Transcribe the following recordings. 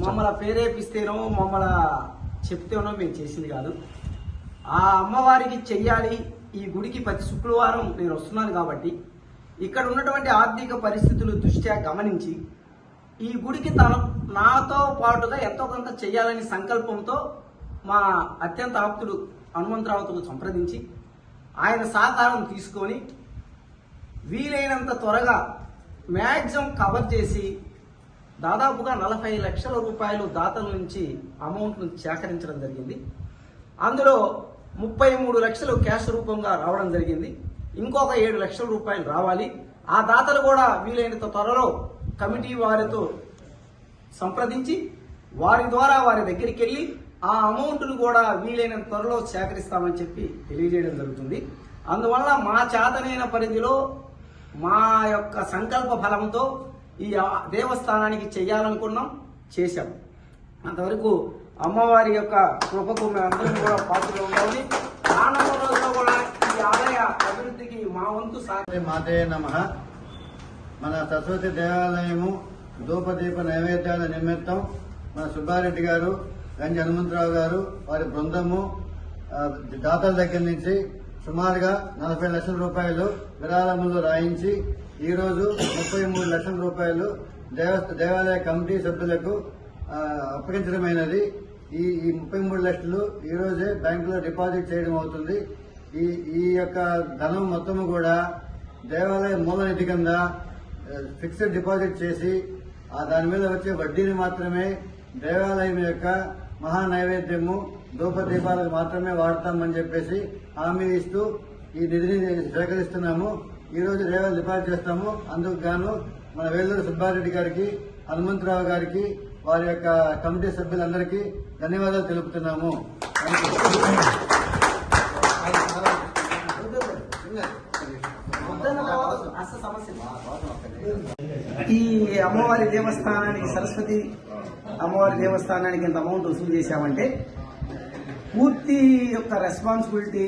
మమ్మల్ని ప్రేరేపిస్తేనో మమ్మల్ని చెప్తేనో మేము చేసింది కాదు. ఆ అమ్మవారికి చెయ్యాలి ఈ గుడికి ప్రతి శుక్రవారం నేను వస్తున్నాను కాబట్టి ఇక్కడ ఉన్నటువంటి ఆర్థిక పరిస్థితులు దృష్ట్యా గమనించి ఈ గుడికి తన నాతో పాటుగా ఎంతో కొంత చెయ్యాలని సంకల్పంతో మా అత్యంత ఆప్తుడు హనుమంతరావుతో సంప్రదించి ఆయన సహకారం తీసుకొని వీలైనంత త్వరగా మ్యాక్సిమం కవర్ చేసి దాదాపుగా నలభై లక్షల రూపాయలు దాతల నుంచి అమౌంట్ను సేకరించడం జరిగింది. అందులో ముప్పై మూడు లక్షలు క్యాష్ రూపంగా రావడం జరిగింది. ఇంకొక ఏడు లక్షల రూపాయలు రావాలి. ఆ దాతలు కూడా వీలైనంత త్వరలో కమిటీ వారితో సంప్రదించి వారి ద్వారా వారి దగ్గరికి వెళ్ళి ఆ అమౌంట్ను కూడా వీలైనంత త్వరలో సేకరిస్తామని చెప్పి తెలియజేయడం జరుగుతుంది. అందువల్ల మా చేతనైన పరిధిలో మా యొక్క సంకల్ప బలంతో ఈ దేవస్థానానికి చేయాలనుకున్నాం చేశాం. అంతవరకు అమ్మవారి యొక్క కృపకు మేమందరం కూడా పాత్రలు ఉండాలి. రానున్న రోజుల్లో కూడా ఈ ఆలయ అభివృద్ధికి మా వంతు సహకారం మాతే నమ. మన సరస్వతి దేవాలయము ధూపదీప నైవేద్యాల నిమిత్తం మన సుబ్బారెడ్డి గారు గంజి హనుమంతరావు గారు వారి బృందము దాతల దగ్గర నుంచి సుమారుగా నలభై లక్షల రూపాయలు విరాళములు రాయించి ఈ రోజు ముప్పై మూడు లక్షల రూపాయలు దేవస్థ దేవాలయ కమిటీ సభ్యులకు అప్పగించడమైనది. ఈ ఈ ముప్పై మూడు లక్షలు ఈ రోజే బ్యాంకులో డిపాజిట్ చేయడం అవుతుంది. ఈ ఈ యొక్క ధనం మొత్తము కూడా దేవాలయ మూల నిధి కింద ఫిక్స్డ్ డిపాజిట్ చేసి ఆ దాని మీద వచ్చే వడ్డీని మాత్రమే దేవాలయం యొక్క మహా నైవేద్యము దీపాలకు మాత్రమే వాడతామని చెప్పేసి హామీ ఇస్తూ ఈ నిధిని సేకరిస్తున్నాము ఈ రోజు రేవాలు డిపాజిట్ చేస్తాము. అందుకు గాను మన వేలూరు సుబ్బారెడ్డి గారికి హనుమంతరావు గారికి వారి యొక్క కమిటీ సభ్యులందరికీ ధన్యవాదాలు తెలుపుతున్నాము. ఈ అమ్మవారి దేవస్థానానికి సరస్వతి అమ్మవారి దేవస్థానానికి ఇంత అమౌంట్ వసూలు చేశామంటే పూర్తి యొక్క రెస్పాన్సిబిలిటీ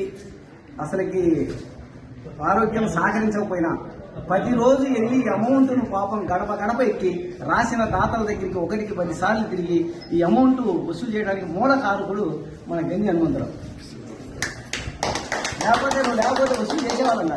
అసలుకి ఆరోగ్యం సహకరించకపోయినా ప్రతిరోజు వెళ్ళి అమౌంట్ను పాపం గడప గడప ఎక్కి రాసిన దాతల దగ్గరికి ఒకటికి పదిసార్లు తిరిగి ఈ అమౌంట్ వసూలు చేయడానికి మూల కారకుడు మన గంగి హనుమంతరావు. లేకపోతే లేకపోతే వసూలు చేసేవాళ్ళం